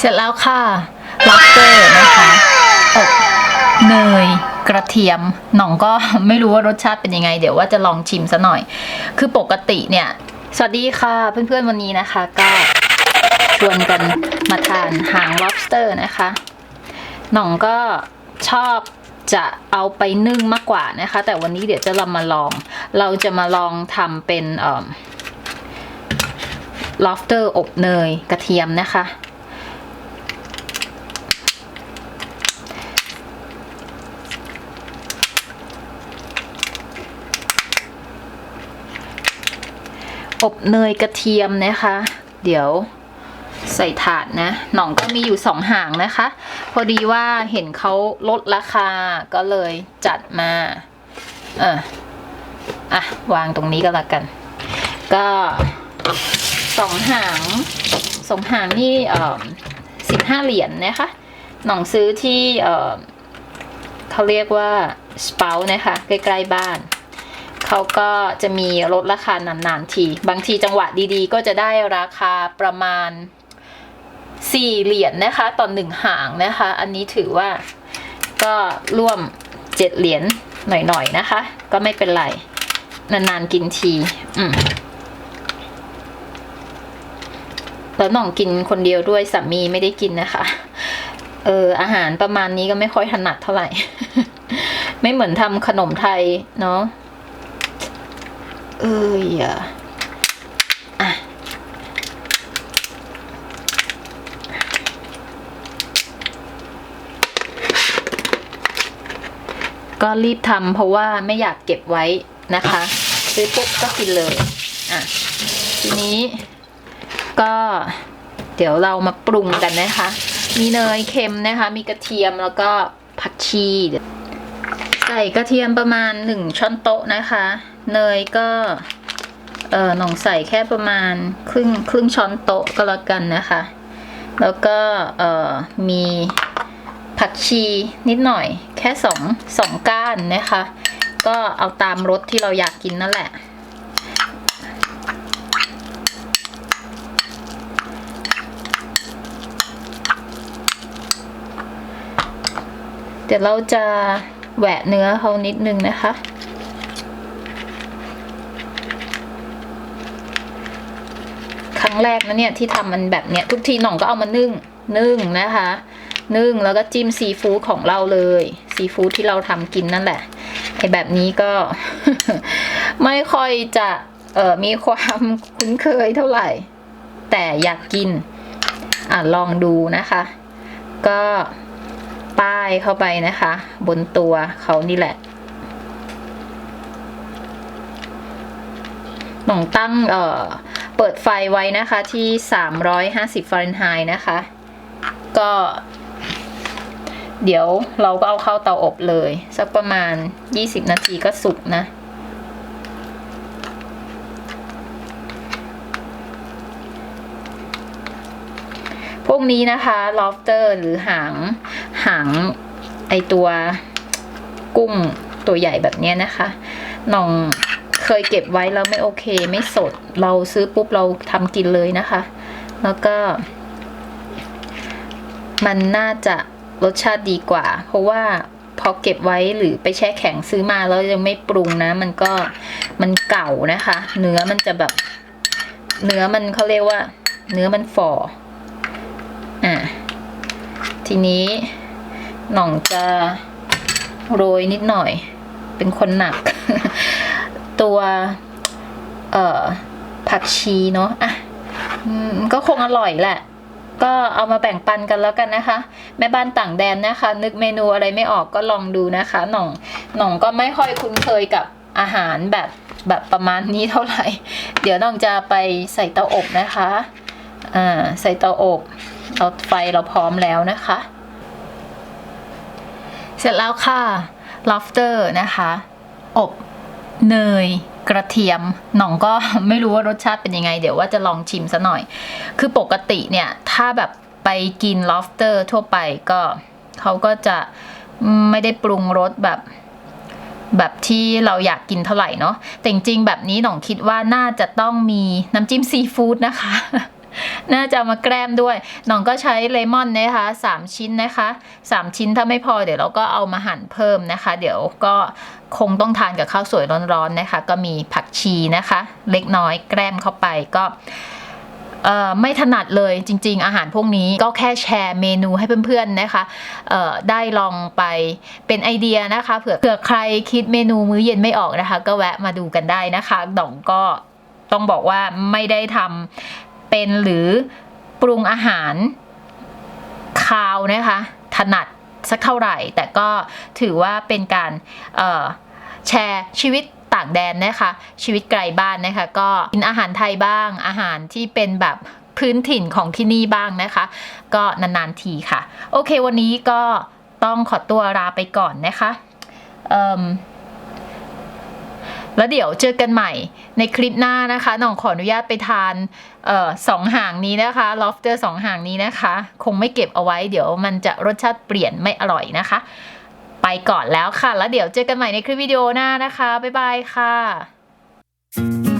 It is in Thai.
เสร็จแล้วค่ะล็อบสเตอร์นะคะอบเนยกระเทียมหน่องก็ไม่รู้ว่ารสชาติเป็นยังไง เดี๋ยวว่าจะลองชิมซะหน่อย คือปกติเนี่ย สวัสดีค่ะเพื่อนๆวันนี้นะคะ ก็ชวนกันมาทานหาง lobster นะคะ หน่องก็ชอบจะเอาไปนึ่งมากกว่านะคะ แต่วันนี้เดี๋ยวจะเรามาลอง เราจะมาลองทำเป็นเอ่อ lobster อบเนยกระเทียมนะคะ อบเนยกระเทียมนะคะ เดี๋ยวใส่ถาดนะหน่องก็มีอยู่สองหางนะคะ พอดีว่าเห็นเขาลดราคาก็เลยจัดมาเอออะ วางตรงนี้ก็แล้วกัน ก็สองหางสองหางนี่เออสิบห้าเหรียญนะคะ หน่องซื้อที่เออเขาเรียกว่าสเปานะคะ ใกล้ ๆ บ้าน เขาก็จะมีลดราคานานๆที บางทีจังหวะดีๆ ก็จะได้ราคาประมาณ 4 เหรียญนนะคะต่อหนึ่งหางนะคะ อันนี้ถือว่าก็ร่วม 7 เหรียญหน่อยๆนะคะ ก็ไม่เป็นไร นานๆกินที อืมแล้วน้องกินคนเดียวด้วยสามีไม่ได้กินนะคะ เอออาหารประมาณนี้ก็ไม่ค่อยถนัดเท่าไหร่ ไม่เหมือนทำขนมไทยเนาะ เอ้ยอะอะก็รีบทำเพราะว่าไม่อยากเก็บไว้นะคะซื้อปุ๊บก็กินเลยอะทีนี้ก็เดี๋ยวเรามาปรุงกันนะคะ มีเนยเค็มนะคะ มีกระเทียมแล้วก็ผักชีใส่กระเทียมประมาณหนึ่งช้อนโต๊ะนะคะ เนยก็เออหน่องใส่แค่ประมาณครึ่งครึ่งช้อนโต๊ะก็แล้วกันนะคะ แล้วก็เออมีผักชีนิดหน่อยแค่สองสองก้านนะคะ ก็เอาตามรสที่เราอยากกินนั่นแหละ เดี๋ยวเราจะแหวะเนื้อเขานิดนึงนะคะ รั้งแรกนะเนี่ยที่ทำมันแบบเนี้ยทุกทีหน่องก็เอามานึ่งนึ่งนะคะ นึ่งแล้วก็จิ้มซีฟู้ดของเราเลยซีฟู้ดที่เราทำกินนั่นแหละไอแบบนี้ก็ ไม่ค่อยจะเออมีความคุ้นเคยเท่าไหร่ แต่อยากกิน อะลองดูนะคะ ก็ป้ายเข้าไปนะคะ บนตัวเขานี่แหละหน่องตั้งเอ่อ เปิดไฟไว้นะคะที่ 350ฟาเรนไฮต์นะคะ ก็ เดี๋ยวเราก็เอาเข้าเตาอบเลย สักประมาณ 20 นาทีก็สุกนะ พวกนี้นะคะ lobster หรือหาง หาง ไอตัวกุ้งตัวใหญ่แบบนี้นะคะน้อง เคยเก็บไว้แล้วไม่โอเค ไม่สดเราซื้อปุ๊บเราทำกินเลยนะคะ แล้วก็ มันน่าจะรสชาติดีกว่า เพราะว่าพอเก็บไว้หรือไปแช่แข็งซื้อมาแล้วยังไม่ปรุงนะ มันก็มันเก่านะคะ เนื้อมันจะแบบ เนื้อมันเขาเรียกว่า เนื้อมันฝ่ออะทีนี้หน่องจะโรยนิดหน่อย เป็นคนหนัก ตัวเอ่อผักชีเนาะอะก็คงอร่อยแหละ ก็เอามาแบ่งปันกันแล้วกันนะคะ แม่บ้านต่างแดนนะคะ นึกเมนูอะไรไม่ออกก็ลองดูนะคะหน่องหน่องก็ไม่ค่อยคุ้นเคยกับอาหารแบบแบบประมาณนี้เท่าไหร่ เดี๋ยวน้องจะไปใส่เตาอบนะคะอ่าใส่เตาอบเราไฟเราพร้อมแล้วนะคะ เสร็จแล้วค่ะ lobster นะคะ อบ เนยกระเทียมหน่องก็ไม่รู้ว่ารสชาติเป็นยังไง เดี๋ยวว่าจะลองชิมซะหน่อย คือปกติเนี่ยถ้าแบบไปกิน lobster ทั่วไปก็เขาก็จะไม่ได้ปรุงรสแบบแบบที่เราอยากกินเท่าไหร่เนาะแต่จริงๆแบบนี้หน่องคิดว่าน่าจะต้องมีน้ำจิ้มซีฟู้ดนะคะ น่าจะมาแกล้มด้วยน้องก็ใช้เลมอนนะคะสามชิ้นนะคะสามชิ้นถ้าไม่พอเดี๋ยวเราก็เอามาหั่นเพิ่มนะคะ เดี๋ยวก็คงต้องทานกับข้าวสวยร้อนๆนะคะ ก็มีผักชีนะคะ เล็กน้อยแกล้มเข้าไปก็ไม่ถนัดเลยจริง ๆ อาหารพวกนี้ก็แค่แชร์เมนูให้เพื่อนๆนะคะได้ลองไปเป็นไอเดียนะคะเผื่อเผื่อใครคิดเมนูมื้อเย็นไม่ออกนะคะ ก็แวะมาดูกันได้นะคะดองก็ต้องบอกว่าไม่ได้ทำ เป็นหรือปรุงอาหารคาวนะคะถนัดสักเท่าไหร่ แต่ก็ถือว่าเป็นการแชร์ชีวิตต่างแดนนะคะ ชีวิตไกลบ้านนะคะ ก็กินอาหารไทยบ้าง อาหารที่เป็นแบบพื้นถิ่นของที่นี่บ้างนะคะ ก็นานๆทีค่ะ โอเควันนี้ก็ต้องขอตัวลาไปก่อนนะคะ แล้วเดี๋ยวเจอกันใหม่ในคลิปหน้านะคะน้องขออนุญาตไปทานเอ่อสองหางนี้นะคะ lobster สองหางนี้นะคะ คงไม่เก็บเอาไว้ เดี๋ยวมันจะรสชาติเปลี่ยนไม่อร่อยนะคะ ไปก่อนแล้วค่ะ แล้วเดี๋ยวเจอกันใหม่ในคลิปวิดีโอหน้านะคะบ๊ายบายค่ะ